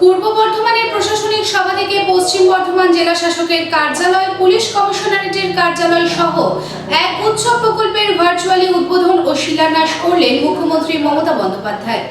পূর্ব বর্ধমানের প্রশাসনিক সভা থেকে পশ্চিম বর্ধমান জেলা শাসকের কার্যালয়, পুলিশ কমিশনারেটের কার্যালয় সহ এক উৎসব প্রকল্পের ভার্চুয়ালি উদ্বোধন ও শিলান্যাস করলেন মুখ্যমন্ত্রী মমতা বন্দ্যোপাধ্যায়।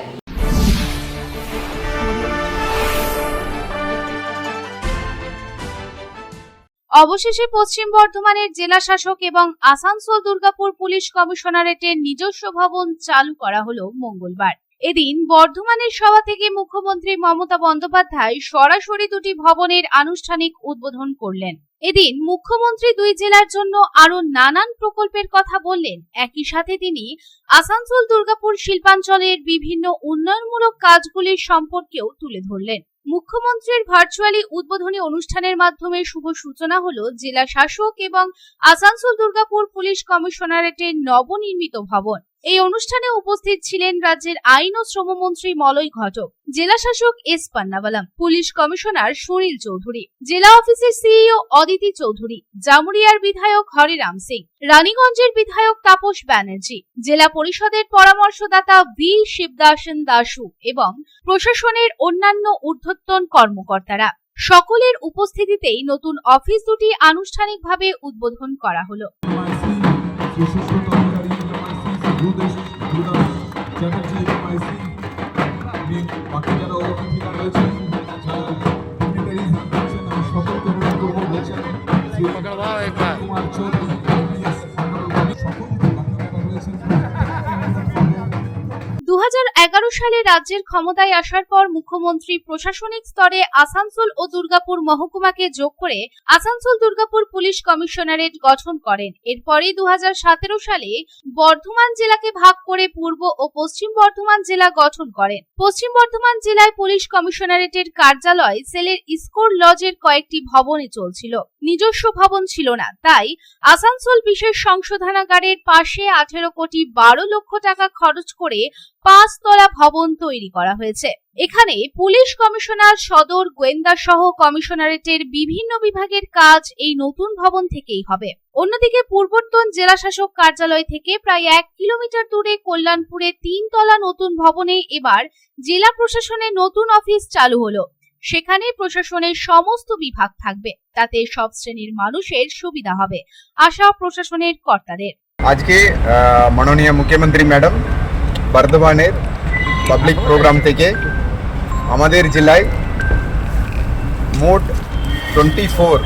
অবশেষে পশ্চিম বর্ধমানের জেলা শাসক এবং আসানসোল দুর্গাপুর পুলিশ কমিশনারেটের নিজস্ব ভবন চালু করা হলো মঙ্গলবার। এদিন বর্ধমানের সভা থেকে মুখ্যমন্ত্রী মমতা বন্দ্যোপাধ্যায় সরাসরি দুটি ভবনের আনুষ্ঠানিক উদ্বোধন করলেন। এদিন মুখ্যমন্ত্রী দুই জেলার জন্য আরও নানান প্রকল্পের কথা বললেন। একই সাথে তিনি আসানসোল, দুর্গাপুর শিল্পাঞ্চলের বিভিন্ন উন্নয়নমূলক কাজগুলির সম্পর্কেও তুলে ধরলেন। মুখ্যমন্ত্রীর ভার্চুয়ালি উদ্বোধনী অনুষ্ঠানের মাধ্যমে শুভ সূচনা হল জেলা শাসক এবং আসানসোল, দুর্গাপুর পুলিশ কমিশনারেটের নবনির্মিত ভবন। এই অনুষ্ঠানে উপস্থিত ছিলেন রাজ্যের আইন ও শ্রমমন্ত্রী মলয় ঘটক, জেলা শাসক S Pannabalam, police commissioner Sunil Chowdhury, জেলা অফিসের সিইও অদিতি চৌধুরী, জামুরিয়ার বিধায়ক হরিরাম সিং, রানীগঞ্জের বিধায়ক তাপস ব্যানার্জি, জেলা পরিষদের পরামর্শদাতা ভি শিবদাসন দাসু এবং প্রশাসনের অন্যান্য ঊর্ধ্বতন কর্মকর্তারা। সকলের উপস্থিতিতেই নতুন অফিস দুটি আনুষ্ঠানিকভাবে উদ্বোধন করা হলো। ভূদেশ ভূদাস চ্যাটার্জি আমি বাকি যারা অতিথিরা রয়েছেন যারা রয়েছেন সকলকে অনুরোধ করব বলছেন কুমার চৌধুরী সালে রাজ্যের ক্ষমতায় আসার পর মুখ্যমন্ত্রী প্রশাসনিক স্তরে আসানসোল ও দুর্গাপুর মহকুমাকে যোগ করে আসানসোল দুর্গাপুর পুলিশ কমিশনারেট গঠন করেন। এরপরে দু সালে বর্ধমান জেলাকে ভাগ করে পূর্ব ও পশ্চিম বর্ধমান জেলা গঠন করেন। পশ্চিম বর্ধমান জেলায় পুলিশ কমিশনারেটের কার্যালয় সেলের ইস্কোর লজের কয়েকটি ভবনে চলছিল। নিজস্ব ভবন ছিল না, তাই আসানসোল বিশেষ সংশোধনাগারের পাশে আঠেরো কোটি বারো লক্ষ টাকা খরচ করে পাঁচতলা ভবন তৈরি করা হয়েছে। এখানে পুলিশ কমিশনার, সদর, গোয়েন্দা সহ কমিশনারেটের বিভিন্ন বিভাগের কাজ এই নতুন ভবন থেকেই হবে। অন্যদিকে পূর্বতন জেলা শাসক কার্যালয় থেকে প্রায় এক কিলোমিটার দূরে কল্যাণপুরে তিনতলা নতুন ভবনে এবার জেলা প্রশাসনের নতুন অফিস চালু হলো। সেখানে প্রশাসনের সমস্ত বিভাগ থাকবে। তাতে সব শ্রেণির মানুষের সুবিধা হবে। আশা প্রশাসনের কর্তাদের। আজকে মাননীয় মুখ্যমন্ত্রী ম্যাডাম বর্ধমানের পাবলিক প্রোগ্রাম থেকে আমাদের জেলায় মোট টোয়েন্টি ফোর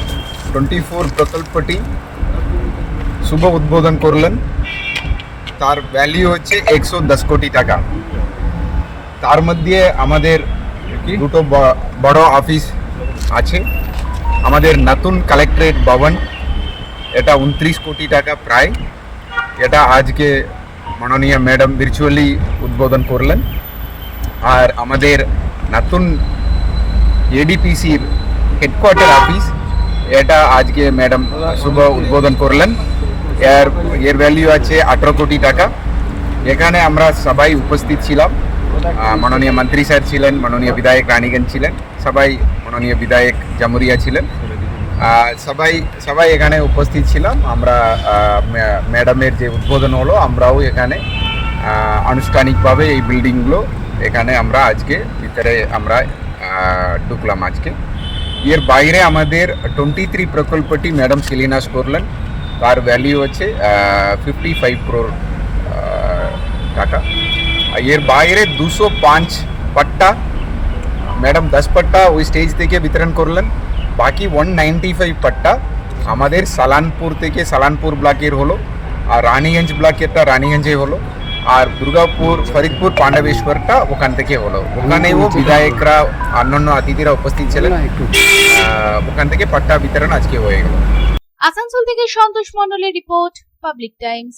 টোয়েন্টি ফোর প্রকল্পটি শুভ উদ্বোধন করলেন। তার ভ্যালু হচ্ছে একশো দশ কোটি টাকা। তার মধ্যে আমাদের দুটো বড় অফিস আছে। আমাদের নতুন কালেক্টরেট ভবন এটা উনত্রিশ কোটি টাকা প্রায়। এটা আজকে মাননীয় ম্যাডাম ভার্চুয়ালি উদ্বোধন করলেন। আর আমাদের নতুন এডিপিসির হেডকোয়ার্টার অফিস এটা আজকে ম্যাডাম শুভ উদ্বোধন করলেন। এর এর ভ্যালু আছে আঠেরো কোটি টাকা। এখানে আমরা সবাই উপস্থিত ছিলাম। মাননীয় মন্ত্রী স্যার ছিলেন, মাননীয় বিধায়ক রানীগঞ্জ ছিলেন, সবাই মাননীয় বিধায়ক জামুরিয়া ছিলেন। সবাই সবাই এখানে উপস্থিত ছিলাম। আমরা ম্যাডামের যে উদ্বোধন হলো, আমরাও এখানে আনুষ্ঠানিকভাবে এই বিল্ডিংগুলো এখানে আমরা আজকে ভিতরে আমরা ঢুকলাম আজকে। এর বাইরে আমাদের টোয়েন্টি থ্রি প্রকল্পটি ম্যাডাম শিলিনাস করলেন। তার ভ্যালু হচ্ছে ফিফটি ফাইভ ক্রোর টাকা। এর বাইরে দুশো পাঁচ পাট্টা, ম্যাডাম দশ পাট্টা ওই স্টেজ থেকে বিতরণ করলেন। বাকি ওয়ান নাইনটি ফাইভ পাট্টা আমাদের সালানপুর থেকে সালানপুর ব্লকের হলো আর রানীগঞ্জ ব্লকেরটা রানীগঞ্জে হলো আর দুর্গাপুর ফরিদপুর পাণ্ডবেশ্বরটা ওখান থেকে হলো। ওখানেও বিধায়করা অন্যান্য অতিথিরা উপস্থিত ছিলেন। আহ, ওখান থেকে পাট্টা বিতরণ আজকে হয়ে গেল। আসানসোল থেকে সন্তোষ মন্ডলের রিপোর্ট পাবলিক টাইমস।